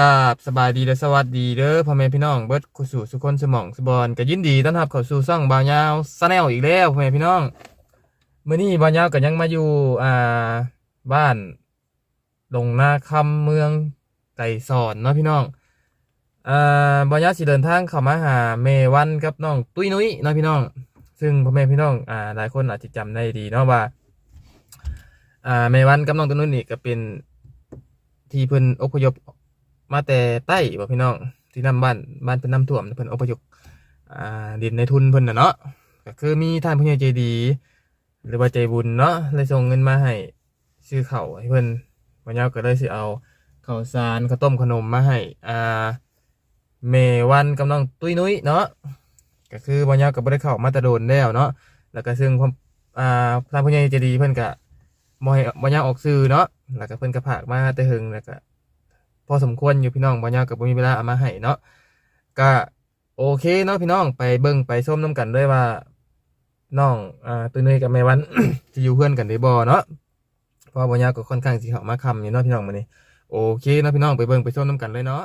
กับสบายดีและสวัสดีเด้อพ่อแม่พี่น้องเบิร์ดคุสู่สุคนสมองสบอนก็ยินดีต้อนรับเข้าสู่ช่องบาวยาวซาแนลอีกแล้วพ่อแม่พี่น้องเมื้อนี้บาวยาวก็ยังมาอยู่อ่าบ้านลงนาคำเมืองไก่สอนเนาะพี่น้องอ่าบาวยาวสิเดินทางเข้ามาหาเมวันกับน้องตุ้ยนุ้ยเนาะพี่น้อง ซึ่งพ่อแม่พี่น้องอ่าหลายคนอาจจะจำได้ดีเนาะว่าอ่าเมวันกับน้องตุ้ยนุ้ยนี่ก็เป็นที่เพิ่นอพยพ มาแต่ใต้บ่พี่น้องที่น้ำบ้านบ้านเพิ่นน้ำท่วมเพิ่นอพยพอ่าดินในทุนเพิ่นน่ะเนาะก็คือมีท่านผู้ใหญ่ใจดี หรือว่าใจบุญเนาะเลยส่งเงินมาให้ซื้อข้าวให้เพิ่นวันนี้ก็เลยสิเอาข้าวสารข้าวต้มขนมมาให้อ่าเมวันกับน้องตุ้ยนุ้ยเนาะก็คือวันนี้ก็บ่ได้เข้ามาแตะโดนแล้วเนาะแล้วก็ซึ่งผมอ่าท่านผู้ใหญ่ใจดีเพิ่นก็บ่ให้บ่ยากออกสื่อเนาะแล้วก็เพิ่นก็ผากมาแต่หึงแล้วก็ พอสมควรอยู่พี่น้องบ่ยาวกับ่มีเวลาเอามาให้เนาะก็โอเคเนาะพี่น้องไปเบิ่งไปส้มน้ำกันด้วยว่าน้องอ่าตุ้ยนุ้ยกับแม่วันจะอยู่เพื่อนกันได้บ่เนาะเพราะบ่ยาวก็ค่อนข้างสิเข้ามาคำอยู่เนาะพี่น้องมื้อนี้โอเคเนาะพี่น้องไปเบิ่งไปส้มน้ำกันเลยเนาะ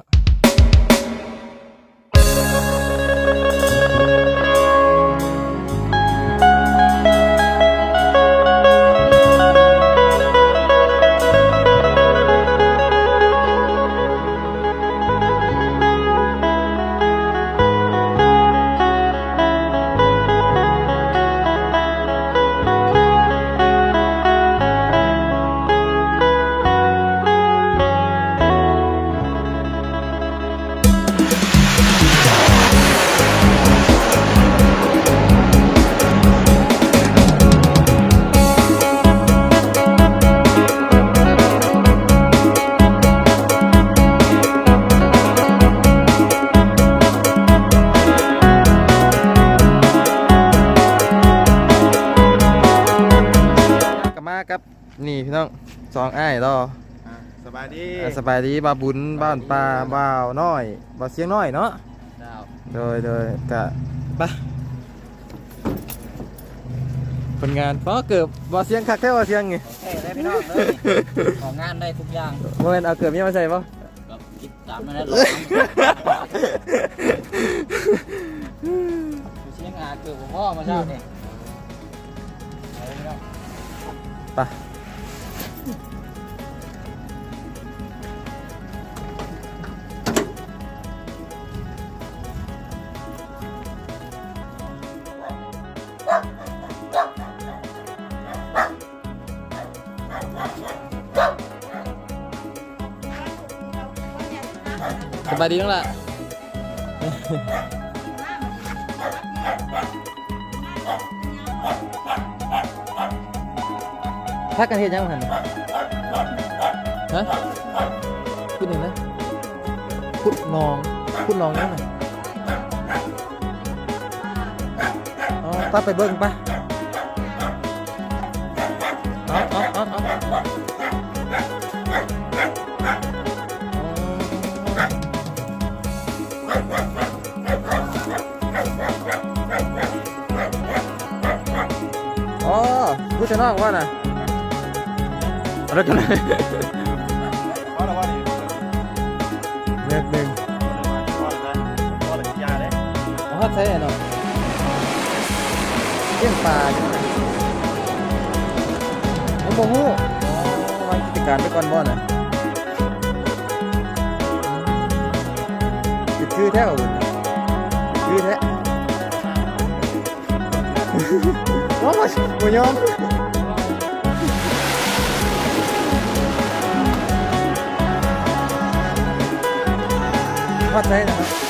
องอ้ายต่ออะสบายดีอ่าสบายดีบ่าวบุญบ้านปลาบ่าวน้อยบ่าวเสียงน้อยเนาะ เจ้าโดยโดยกะปะผลงานเพราะเกือบบ่าวเสียงคักแค่บ่าวเสียงไงโอเคได้พี่น้องเลยของงานได้ทุกอย่างโมเมนเอาเกือบนี้มาใส่ปะแบบคิดตามนั้นแหละเชียงอาเกือบพ่อมาเช้านี่เอาเลยพี่น้อง ปะ บายดีน้องล่ะพักกันเฮ็ดยังหันฮะพูดหนึ่งนะพูดนองพูดนองยังไงอ๋อป้าไปเบิ้งป่ะเอาเอ พูดจะนอกว่าน่ะอะไรกันนะพ่อเราว่านี่เม็ดหนึ่งพ่อเลยนะพ่อเลยยาเลยเอาฮอดใส่เนาะเลี้ยงปลาอยู่นะยังโมโหวางกิจการไปก่อนบ่น่ะติดชื่อแท้อุ่นชื่อแท้โอ้ ย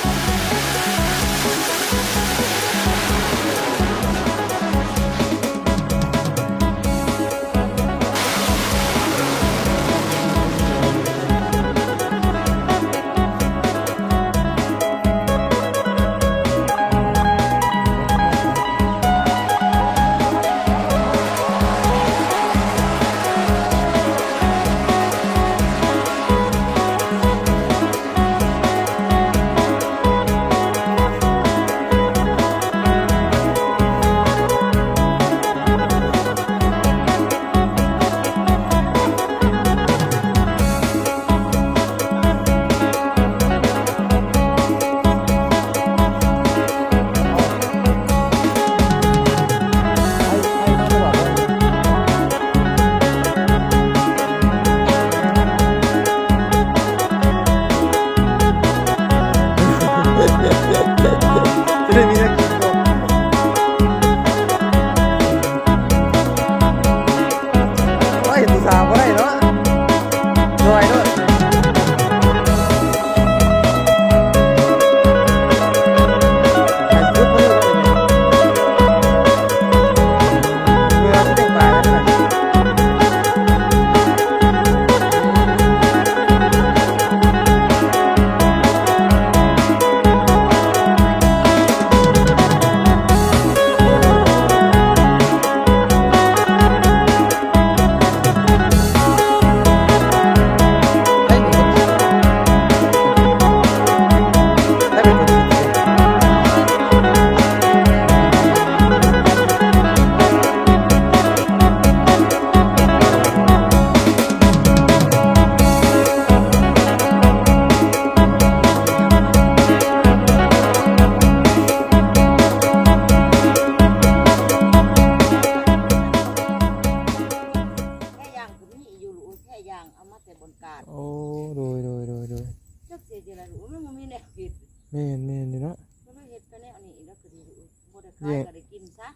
ก็ได้กินซะ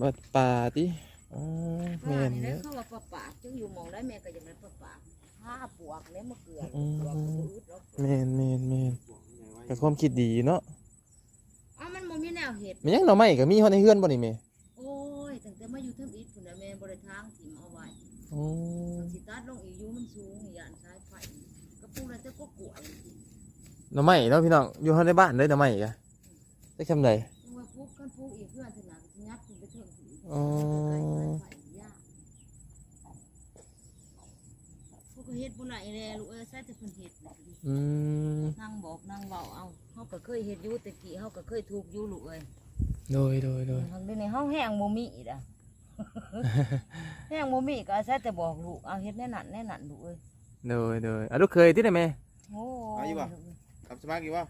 บัดป่าติอ๋อแม่ว่านนี่เนนะอะเขาว่าปลาปากจึงอยู่หมองได้แม่ก็ยังได้ปลาปากห้าปวกเนี่ยมะเกลืออืมปวกก็บ่อึดหรอกแม่นแม่นแม่นแต่ความคิดดีเนาะอ้าวมันบ่มีแนวเห็ด มันยังหน่อไม้ก็มีเฮาในเฮือนบ่นี่แม่โอ้ยตั้งแต่มาอยู่เทิงอิฐพุ่นน่ะแม่บ่ได้ทางถิ่มเอาไว้โอ้สิตัดลงอีกอยู่มันสูงอีหยานสายไฟกระปุกนั้นจะก็กล้วยหน่อไม้เนาะพี่น้องอยู่เฮาในบ้านเด้อหน่อไม้กะได้ซำใด อีกอ๋อพวกก็เฮ็ดบ่ไหนแลลูกเอ้ยใส่แต่เพิ่นเฮ็ดน่ะอืมนั่งบอกนั่งเว้าเอาเฮาก็เคยเฮ็ดอยู่แต่กี้เฮาก็เคยถูกอยู่ลูกเอ้ยโดยโดยโดยทางเดี๋ยวนี้เฮาแห้งบ่มีอีกอะ แห้งบ่มีก็อาศัยแต่บอกลูกเอาเฮ็ดแน่นั่นแน่นั่นลูกเอ้ยโดยโดยอะลูกเคยที่ไหนแม่โอ้เอาอยู่บ่ ทำสมาร์ทกี่ว่า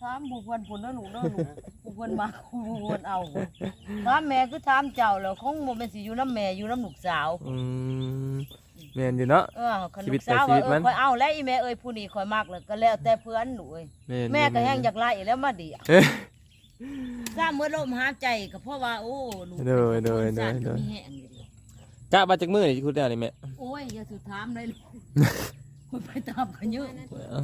ถามผู้เพิ่นพุ่นเด้อลูกเด้อลูกผู้เพิ่นมาผู้เพิ่นเอาถามแม่คือถามเจ้าแล้วคงบ่แม่นสิอยู่นํแม่อยู่นํลูกสาว อืมแม่นอยู่เนาะ เออคันชีลูวิตกสาวไปชีวิตเอมัอนค่อยเอาแล้วอีแม่เอ้ยผู้นี้ค่อยมักแล้วก็แล้วแต่เพื่อนหนูเอ้ยแม่นแม่ก็อยู่แห้งม่นอยากไล่แล้วมาเดียวเอ้ยถ้าเมื่อลมหายใจก็เพราะว่าโอ้ลูกโดยโดยเป็นคนสั่นโดยมีแห้งอยู่เดียวกะมาจากมือนี่คุณได้นี่แม่โอ้ยอย่าสุดถามเลยลูก คนไปตามกันเยอะเอ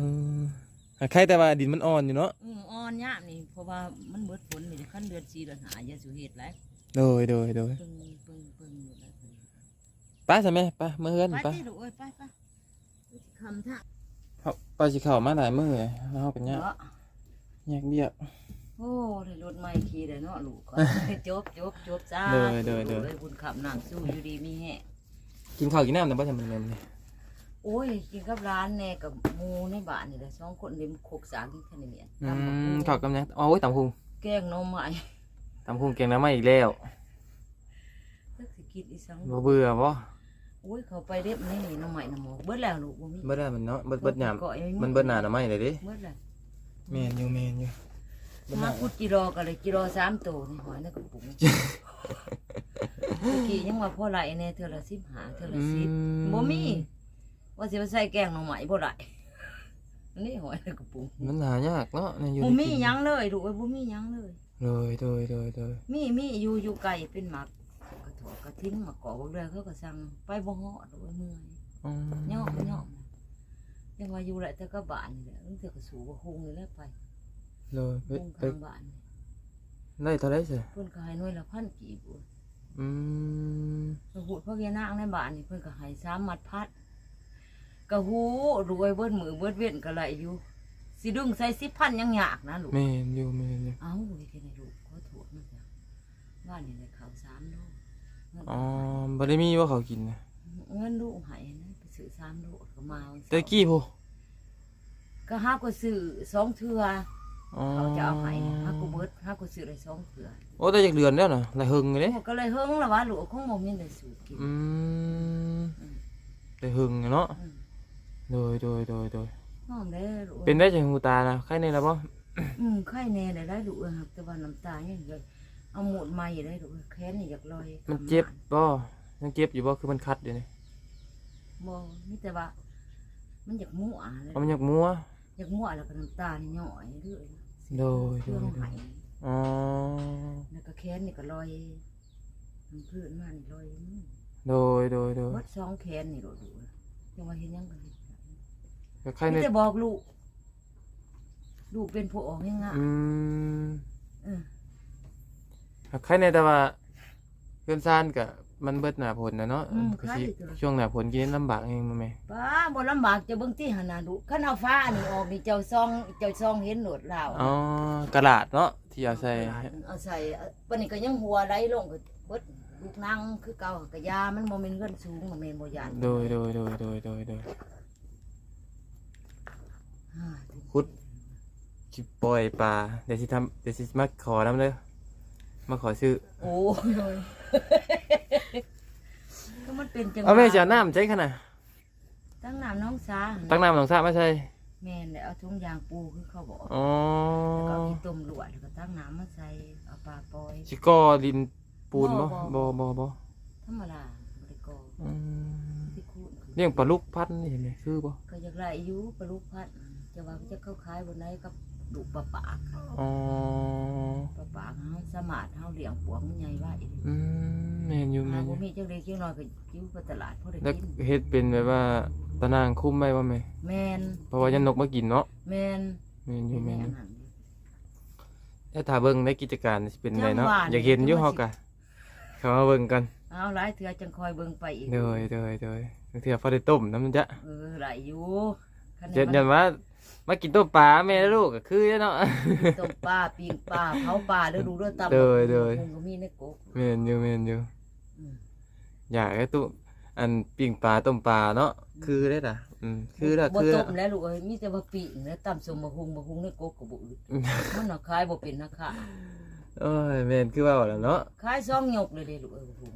อใครแต่ว่าดินมันอ่อนอยู่เนาะอืออ่อนยามนี่เพราะว่ามันเบิดฝนนี่ขั้นเดือนสี่เดือนหาอย่าสุเหตุแล้วโดยโดยโดยปึ้งปึ้งปึ้งอยู่แล้วไป้าใช่ไหมไป้าเมื่อเฮือนไปไป้าสิลูกเอ้ยไปไปคำท่าป้าสิเข้ามาหลายมื้อเลยเฮากันยากเนาะยากเบี้ยโอ้ได้รถไม่ขี่ได้เนาะลูกก็จบจบจบจ้าเด้อเด้อเด้อลูกอ้ยบุญขับนางสู้อยู่ดีมีแห้งกินข้าวกินน้ำแต่บ่ทำมันแม่นนี่ โอ้ยกินกับร้านแน่กับหมูในบ้านนี่แหละสองคนเลี้ยงโคกสามที่ทะเลเมียนอืตำบักมหุ่งข้าวกับหยังอ๋อโอ้ยตำพุงแกงหน้องไม้ตำพุงแกงน้ำไม้อีกแล้วก็สิกินอีสังบ่เบื่อบ่โอ้ยเขาไปเรียบนี่นี่หน้องไม้น้ำหมอกเบิดแล้วลูกบ่มีเบิดแล้วมันเนาะเบิดเบิดยามก็ไอ้มันเบิดหน้าหน้ำไม้เลยเดิเบิดแล้วแม่นอยู่แม่นอยู่เบิดหมาน้าคุดกิโลก็เลยกิโลสามตัวนี่หอยในกระปุกตะกี้ยังว่าพ่อไหลแน่เธอละสิบหาเธอละสิบบ่มี ว่าสิมาใส่แกงหน้องไม้บ่ไหลอันนี้หอยในกระปุกมันหายากเนาะเนี่ยอยู่บ่ในมีกินหยังเลยลูกเอ้ยบ่มีหยังเลยโดยโดยโดยโดยมีมีอยู่อยู่ไกลเป็นหมักกระถอกกระทิ้งหมักกอกเรื่อยเขาก็สั่งไปบ่เหาะโดยเมื่อย อืมย่อมย่อมยังว่าอยู่แหละแต่ก็บ้านนี่แหละตั้งแต่ก็สูบคงเลยแหล้วไปโดยไปคงไปทางบ้านนี่ได้เท่าไรสิเพิ่นก็ให้หน่วยละพันกี่บุญอืมกระหูดพวกยานางในบ้านนี่เพิ่นก็ให้สามมัดพัด กระหูรวยเบิดมือเบิดเว้นก็ไหลอยู่ สิดึงใส่สิพันยังยากนะลูก แม่นอยู่แม่นอยู่เอ้าเฮ็ดจังไดลูกขอโทษนะจ๊ะบ้านนี่ได้ข้าวสามโลเงินอ๋อบ่ได้มีว่าเขากินนะเงินลูกให้นะไปซื้อสามโลก็มาเอาแต่กี้พูก็ห้าก็ซื้อสองเทื่ออ๋อเขาจะเอาให้ห้าก็เบิดห้าก็ซื้อได้สองเทื่อโอ้แต่จากเดือนแล้วน่ะหลายหึงเลยเด้ก็เลยเฮิงละว่าลูกคงบ่มีได้สูตรกินอืมแต่หึงเนาะ อืม โดยโดยโดยโดยน้องได้ลูกเป็นได้จากหูตานะใครในแล้วบ่อืมไข้แน่ได้ได้ลูกเอ้ยครับแต่ว่าน้ำตายังเลยเอาหมดใหม่ได้ลูกเอ้ยแขนนี่อยากลอยมันเจ็บบ่ยังเจ็บอยู่บ่คือมันคัดอยู่นี่บ่มีแต่ว่า มันอยากมั่วเลยเอามันอยากมัวมอยากมั่วแล้วก็น้ำตานี่ย่อยเรื่อยโดยเครื่องโดยไหายอ๋อแล้วก็แค้นนี่ก็ลอยมันพื้นมานี่ลอยโดยโดยโดยวัดสองแค้นนี่โดดดูยังว่าเห็นยังก็เห็น ก็ใครมีในแต่บอกลูก ลูกเป็นผู้ออกยังไงอืมเออใครในแต่ว่าเพื่อนซ่านกับมันเบิดหน้าผลนะเนาะก็สิช่วงหน้าผลกินลำบากเองมาแม่ป้าบ่ลำบากจะเบิ่งที่หนนาดูคันเอาฟ้าอันนี้ออกนี่เจ้าซองเจ้าซองเห็นโหนดลาวอ๋อกระดาษเนาะที่เอาใส่เอาใส่ปานนี้ก็ยังหัวไหลลงก็เบิดลูกนั่งคือเก่ากะยามันบ่แม่นเงินสูงบ่แม่นบ่ยานโดยโดยโดยโดยโดยโดย อ่า คุดสิปล่อยปลาเดี๋ยวสิทำเดี๋ยวสิมาขอน้ำเลยมาขอซื้อโอ้ยก็มันเป็นจังหวะเอาแม่จะเอาน้ำใจขนาดตั้งน้ำน้องสาตั้งน้ำหลวงสระมาใช่แม่นแล้วเอาถุงยางปูคือเขาบอกอ๋อแล้วก็เอาขี้ต้มลวดแล้วก็ตั้งน้ำมาใส่เอาปลาปล่อยสิก่อดินปูนบ่บ่บ่ บ่บ่บ่ธรรมดาบ่ได้ก่ออืมที่คูณเลี้ยงปลาลูกพันธุ์นี่เห็นไหมคือบ่ก็อยากได้อายุปลาลูกพัด จะว่าจะเข้าขายบนไหนกับดุปลาปากอ๋อปลาปากเฮาสามารถเฮาเลี้ยงปวงมันใหญ่ไว้อืมแม่นอยู่หาแม่นอบ่ยู่มีจังได๋จังน้อยก็อยู่ไปตลาดพอได้แล้วกินเฮ็ดเป็นแบบว่าตะนางคุ้มไว้บ่แม่แม่นเพราะว่ายันนกมากินเนาะแม่นแม่นอยู่แม่แม่นนอยู่นั่น ถ้าถ้าเบิ่งในกิจการสิเป็นไงเนาะจังหวะอยากเห็นอยู่นี่เฮากะเข้ามาเบิ่งกันเอาหลายเทื่อจังคอยเบิ่งไปอีก เดยเดยเดยบางเทื่อพอได้ต้มน้ำจะเออหลายอยู่คันเจ็ดมัยันว่า มากินต้มปลาแม่และลูกก็คือเนาะ ต้มปลาปิ้งปลาเผาปลาเด้อดูเด้อตำเด้อเด้อคงก็มีในกกแม่นอยู่แม่นอยู่อืม อยากให้ตู้อันปิ้งปลาต้มปลาเนาะคือได้ล่ะอืมคือละบ่คือต้ละมแล้วลูกเอ้ยมีแต่ว่าปิ้งแล้วตำสมบะฮุงบะฮุงในกกก็บ่อึดมันน่ะขายบ่เป็นนะค่ะโอ้ยแม่นคือว่าแล้วเนาะขายซองหยกเลยเด้ลูกเอ้ยบะฮุง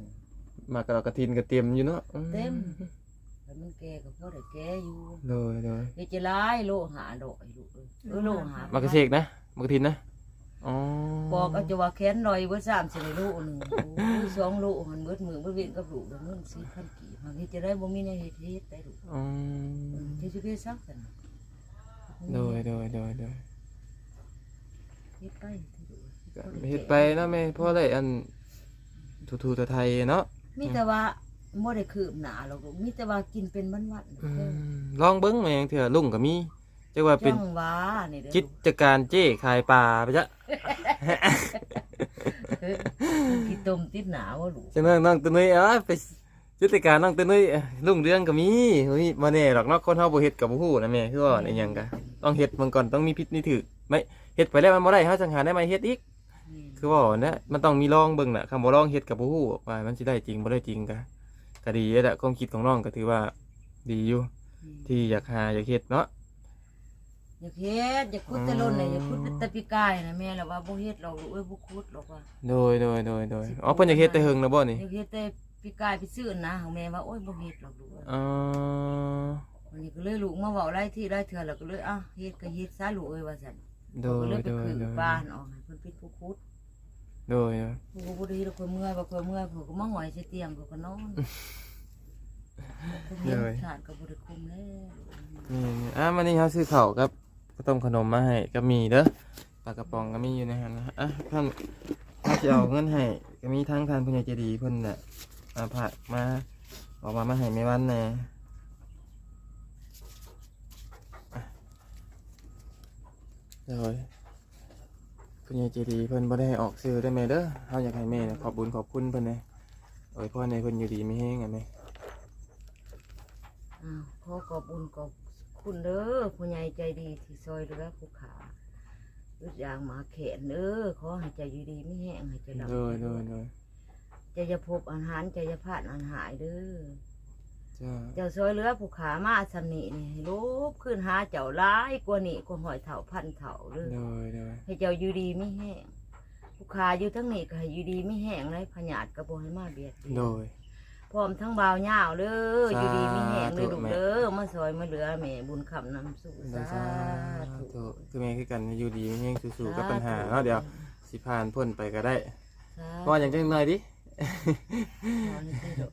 มากระดอกกระทินก็เตรียมอยู่เนาะอืเต็มแล้ว มันแก่ก็พอได้แก่อยู่โดยโดยเฮ็ดจะหลายโลหาดอกไอ้ลูกเอ้ยเออโลหามากระเสกนะมากระทินนะอ๋อบอกเอาจะว่าแขนลอยเบิด3สิได้โลหนึงโอ้ยสองโลมันเบิดมือบ่เว้นกับลูกแล้วเงิน4,000กีบมันเฮ็ดจะได้บ่มีในเฮ็ดเฮ็ดได้ลูกอืมเฮ็ดสิเฮ็ดซักซั่นโดยโดยโดยโดยเฮ็ดไปเถอะลูกก็เฮ็ดไปเนาะแม่เพราะอะไรอันทูๆไทยๆเนาะมีแต่ว่า บ่ได้คืบหน้าหรอกลูกมีแต่ว่ากินเป็นวันๆอืเด้อมลองเบิ้งแม่งเถื่อลุงก็มีจักว่าเป็นจังหว่านี่เด้อกิจการเจ้ขายปลาไปจ้ะกินต้มติดหนาวะลูกจังนั้นน้องตัวนุ้ยเอ้ยไปกิจการน้องตัวนุ้ยเอ้ยลุงเรื่องก็มีเฮ้ยบ่แน่หรอกเนาะคนเฮาบ่เฮ็ดก็บ่ฮู้นะแม่คือว่าในหยังกะต้องเฮ็ดมันก่อนต้องมีพิษมีถือไม่เฮ็ดไปแล้วมันบ่ได้เฮาจังหาได้มาเฮ็ดอีกนี่คือว่าเนี่ยมันต้องมีลองเบิ่งน่ะคำบ่ลองเฮ็ดก็บ่ฮู้ว่ามันสิได้จริงบ่ได้จริงกะ ก็ดีแหละความคิดของน้องก็ถือว่าดีอยู่ที่อยากหาอยากเฮ็ดเนาะ อยากเฮ็ดอยากคุดแต่ล้นเลยอยากคุดแต่ปีกายนะแม่แล้วว่าบ่เฮ็ดหรอกลูกเอ้ยบ่คุดหรอกว่า โดยโดยโดยโดยอ๋อเพิ่นอยากเฮ็ดแต่เฮิงนะบ่นี่อยากเฮ็ดแต่ปีกายไปซื้อนะของแม่ว่าโอ้ยบ่เฮ็ดหรอกลูกเอ้ยอ๋อวันนี้ก็เลยลูกมาเว้าหลายที่หลายเทื่อแล้วก็เลยอะเฮ็ดก็เฮ็ดซะลูกเอ้ยว่าซั่นโดก็ยเลยไปโดยคือโดยบ้านออกให้เพิ่นปิดผู้คุด โดยผู้ก็บ่ได้เฮ็ดแล้วคนเมื่อยบ่คนเมื่อยเขาก็มาหงอยใส่เตียงเขาก็นอนเฮ็ดชาติก็บ่ได้คุมแล้วนี่นี่อะวันนี้เขาซื้อข้าวครับข้าวต้มขนมมาให้ก็มีเด้อปลากระป๋องก็มีอยู่ในนั้นนะอะท่านถ้าจะเอาเงินให้ก็มีทั้งทานผู้ใหญ่ใจดีเพิ่นน่ะมาผักมาบอกว่ามาให้ไม่วันแน่อะโดย ผู้ใหญ่ใจดีเพิ่นบ่ได้ให้ออกซื้อได้ไหมเด้อเฮาอยากให้แม่น่ะขอบบุญขอบคุณเพิ่นเลยโอ้ยพ่อในเพิ่นอยู่ดีไม่แห้งอะแม่อ้าวขอขอบคุญขอบคุณเด้อผู้ใหญ่ใจดีที่ซอยเหลือผู้ขาอึดอย่างหมาแขนเด้อขอให้ใจอยู่ดีไม่แห้งให้ใจดำโดยโดยโดยใจจะพบอาหารใจจะพลาดอาหารเด้อ จ้าเจ้าซอยเหลือผู้ขามาสำนีนี่ให้ลูบขึ้นหาเจ้าร้ายกว่านี่กว่าหอยเถาพันเถาเด้อโดยโดยให้เจ้าอยู่ดีไม่แห้งผู้ขาอยู่ทั้งนี้ก็ให้อยู่ดีไม่แห้งเลยพญาติกระโบให้มาเบียดเบียนโดย พร้อมทั้งบ่าวเหย้าเด้ออยู่ดีมีแหงเลยสาธุลูกแม่ เด้อมาซอยมาเหลือแม่บุญคำนำสู่โดสายสาธุธุคือแม่คือกันอยู่ดีแห้งสู้ๆกับปัญหาเนาะเดี๋ยวสิผ่านพ้นไปก็ได้สาธุว่าอย่างจังหน่อยดิ ขอในที่ดอก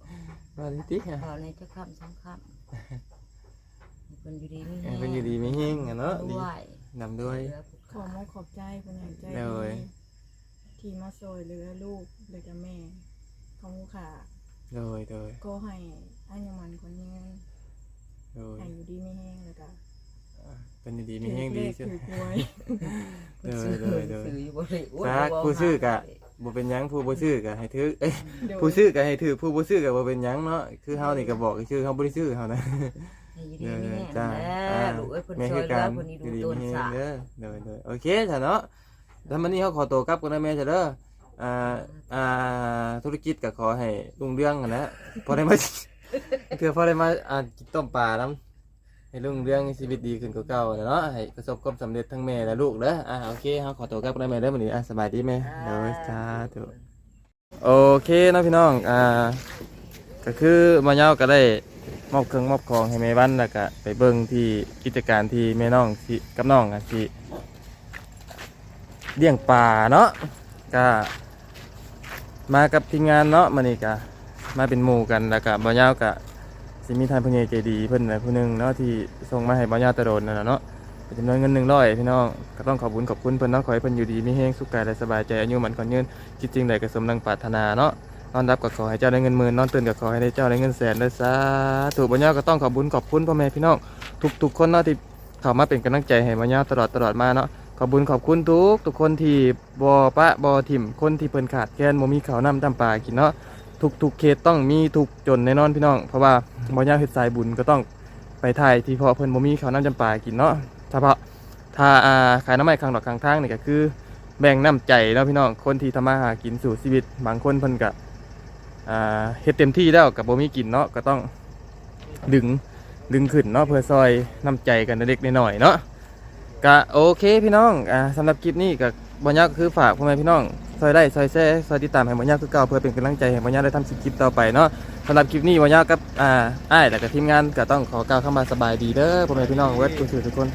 ว่าดิติขอในเจ้าคำสองคำให้เป็นอยู่ดีมีแหเอองเป็นอยู่ดีไม่แห้งอะเนาะดีด้วยนำด้วยขอมอบขอบใจคนใหญ่ใจเลยดีที่มาซอยเหลือลูกเหลือกับแม่ ของลูกค้าโดยโดยก็ให้อันยมันคนยืนโดยให้อยู่ดีไม่แห้งเลยก็เป็นดีๆมีแห้งดีถืใช่อไหมเลขถือกล้วย โดยโดยโดย ซื้ออยู่บ่ได้โอ้ยสาผู้ซื้อกะ บ่ เป็นหยังผู้บ่ซื้อกะให้ถือเอ้ยเดี๋ยวผู้ซื้อก็ให้ถือผู้บ่ซื้อก็บ่เป็นหยังเนาะคือเฮานี่ก็บอกชื่อเฮาบ่ได้ซื้อเฮานะให้อยู่เด้ดีอมีจ้าแน่อ่าลูกเอ้ยเพิ่นแม่ซคืออยเหลืกาอรเพิ่นนี่ดูดีต้นๆมีสา เด้อเด้อเด้อโอเคจ้ะเนาะแล้วมื้อนี้เฮาขอตัวกลับกันนะแม่จ้ะเด้ออ่าอ่าธุรกิจก็ขอให้รุ่งเรืองกันนะพอได้มา เพื่อพอได้มาอ่ากินต้มปลานํ ให้รุ่งเรื่องชีวิตดีขึ้นกว่าเก่าเนาะให้ประสบความสำเร็จทั้งแม่และลูกเด้ออ่าโอเคเฮาขอตัวกลับกันนะแม่เด้อมื้อนี้อะสบายดีแม่เด้อสาธุโอเคเนาะพี่น้องอ่าก็คือมาเย้าก็ได้มอบเครื่องมอบของให้แม่บ้านแล้วก็ไปเบิ่งที่กิจการที่แม่น้องที่กับน้องอะที่เลี้ยงปลาเนาะก็มากับทีมงานเนาะมานี่ก็มาเป็นหมู่กันแล้วก็บ่าวเย้าก็ สิมีทานผู้ใหญ่ใจดีเพิ่นนะผู้หนึ่งเนาะที่ส่งมาให้บ่าวเย้าตะโดนนั่นน่ะเนาะเป็นจำนวนเงิน100พี่น้องก็ต้องขอบคุณขอบคุณเพิ่นเนาะขอให้เพิ่นอยู่ดีมีแฮงสุขกายและสบายใจอายุมันขอนยืนคิดจริงใดก็สมดังปรารถนาเนาะนอนรับก็ขอให้เจ้าได้เงินหมื่นนอนตื่นก็ขอให้ได้เจ้าได้เงินแสนด้วยซาถูกบัญญัติก็ต้องขอบคุญขอบคุณพ่อแม่พี่น้องทุกๆคนเนาะที่เข้ามาเป็นกำลังใจให้บัญญัติตลอดตลอดมาเนาะขอบคุญขอบคุณทุกทุกคนที่บ่ปะบ่ถิ่มคนที่เพิ่นขาดแคลนบ่มีข้าวน้ำตำปลากินเนาะ ทุกๆเขตต้องมีทุกจนแน่นอนพี่น้อง เพราะว่าบัญญัติเฮ็ดสายบุญก็ต้องไปถ่ายที่พอเพิ่นบ่มีข้าวน้ำจำปากินเนาะเฉพาะถ้าอ่าขายน้ำไม้ข้างดอกข้างทางนี่ก็คือ แบ่งน้ำใจเนาะพี่น้องคนที่ทำมาหากินสู่ชีวิต บางคนเพิ่นก็อ่าเฮ็ดเต็มที่แล้วกับบ่มีกินเนาะก็ต้องดึงดึงขึ้นเนาะเพื่อซอยน้ำใจกันเล็กๆน้อยๆเนาะก็โอเคพี่น้องอ่าสำหรับคลิปนี้ก็บ่ยากก็คือฝากพ่อแม่พี่น้อง ซอยได้ซอยแซ่ซอยติดตามให้บ่ยากคือเก่าเพื่อเป็นกำลังใจให้บ่ยากได้ทำคลิปต่อไปเนาะสำหรับคลิปนี้บ่ยากกับอ่าอ้ายแล้วก็ทีมงานก็ต้องขอกล่าวคำว่าสบายดีเด้อพ่อแม่พี่น้องเวิร์ดทุกๆทุกคน